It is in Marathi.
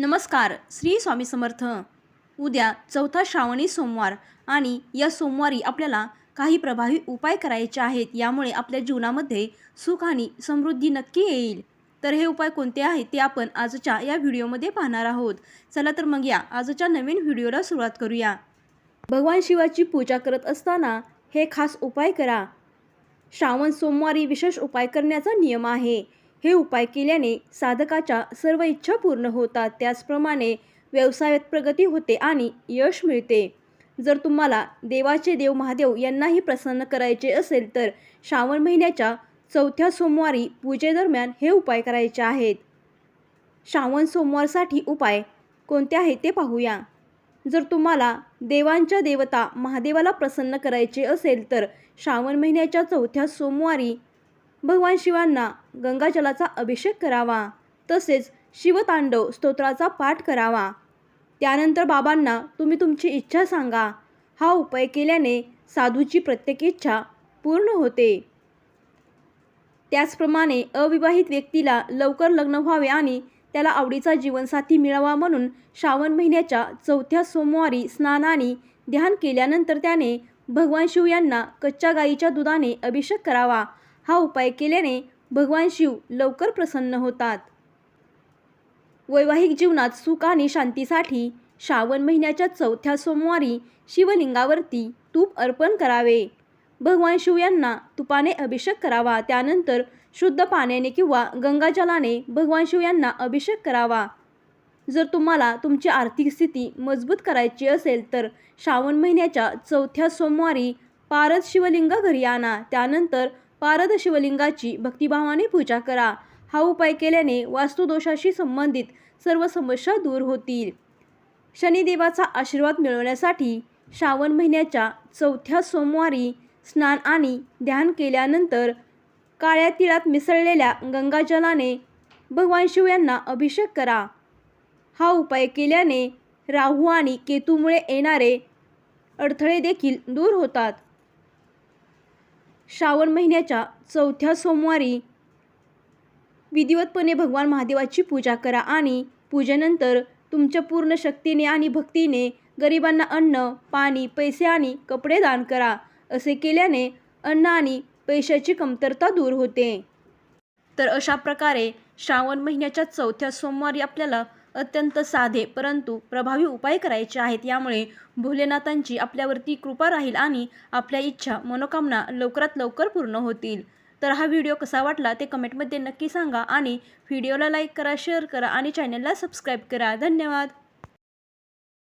नमस्कार श्री स्वामी समर्थ. उद्या चौथा श्रावणी सोमवार आणि या सोमवारी आपल्याला काही प्रभावी उपाय करायचे आहेत यामुळे आपल्या जीवनामध्ये सुख आणि समृद्धी नक्की येईल. तर हे उपाय कोणते आहेत ते आपण आजच्या या व्हिडिओमध्ये पाहणार आहोत. चला तर मग या आजच्या नवीन व्हिडिओला सुरुवात करूया. भगवान शिवाची पूजा करत असताना हे खास उपाय करा. श्रावण सोमवारी विशेष उपाय करण्याचा नियम आहे. हे उपाय केल्याने साधकाच्या सर्व इच्छा पूर्ण होतात. त्याचप्रमाणे व्यवसायात प्रगती होते आणि यश मिळते. जर तुम्हाला देवाचे देव महादेव यांनाही प्रसन्न करायचे असेल तर श्रावण महिन्याच्या चौथ्या सोमवारी पूजेदरम्यान हे उपाय करायचे आहेत. श्रावण सोमवारसाठी उपाय कोणते आहेत ते पाहूया. जर तुम्हाला देवांच्या देवता महादेवाला प्रसन्न करायचे असेल तर श्रावण महिन्याच्या चौथ्या सोमवारी भगवान शिवांना गंगाजलाचा अभिषेक करावा तसेच शिवतांडव स्तोत्राचा पाठ करावा. त्यानंतर बाबांना तुम्ही तुमची इच्छा सांगा. हा उपाय केल्याने साधूची प्रत्येक इच्छा पूर्ण होते. त्याचप्रमाणे अविवाहित व्यक्तीला लवकर लग्न व्हावे आणि त्याला आवडीचा जीवनसाथी मिळावा म्हणून श्रावण महिन्याच्या चौथ्या सोमवारी स्नानाने ध्यान केल्यानंतर त्याने भगवान शिव यांना कच्च्या गाईच्या दुधाने अभिषेक करावा. हा उपाय केल्याने भगवान शिव लवकर प्रसन्न होतात. वैवाहिक जीवनात सुख आणि शांतीसाठी श्रावण महिन्याच्या चौथ्या सोमवारी शिवलिंगावरती तूप अर्पण करावे. भगवान शिव यांना तुपाने अभिषेक करावा त्यानंतर शुद्ध पाण्याने किंवा गंगाजलाने भगवान शिव यांना अभिषेक करावा. जर तुम्हाला तुमची आर्थिक स्थिती मजबूत करायची असेल तर श्रावण महिन्याच्या चौथ्या सोमवारी पारद शिवलिंग घरी आणा त्यानंतर पारद शिवलिंगाची भक्तिभावाने पूजा करा. हा उपाय केल्याने वास्तुदोषाशी संबंधित सर्व समस्या दूर होतील. शनिदेवाचा आशीर्वाद मिळवण्यासाठी श्रावण महिन्याच्या चौथ्या सोमवारी स्नान आणि ध्यान केल्यानंतर काळ्या तिळात मिसळलेल्या गंगाजलाने भगवान शिव यांना अभिषेक करा. हा उपाय केल्याने राहू आणि केतूमुळे येणारे अडथळे देखील दूर होतात. श्रावण महिन्याच्या चौथ्या सोमवारी विधिवतपणे भगवान महादेवाची पूजा करा आणि पूजेनंतर तुमच्या पूर्ण शक्तीने आणि भक्तीने गरिबांना अन्न पाणी पैसे आणि कपडे दान करा असे केल्याने अन्न आणि पैशाची कमतरता दूर होते. तर अशा प्रकारे श्रावण महिन्याच्या चौथ्या सोमवारी आपल्याला अत्यंत साधे परंतु प्रभावी उपाय करायचे आहेत. यामुळे भोलेनाथांची आपल्यावरती कृपा राहील आणि आपल्या इच्छा मनोकामना लवकरात लवकर पूर्ण होतील. तर हा व्हिडिओ कसा वाटला ते कमेंटमध्ये नक्की सांगा आणि व्हिडिओला लाईक करा शेअर करा आणि चॅनलला सबस्क्राईब करा. धन्यवाद!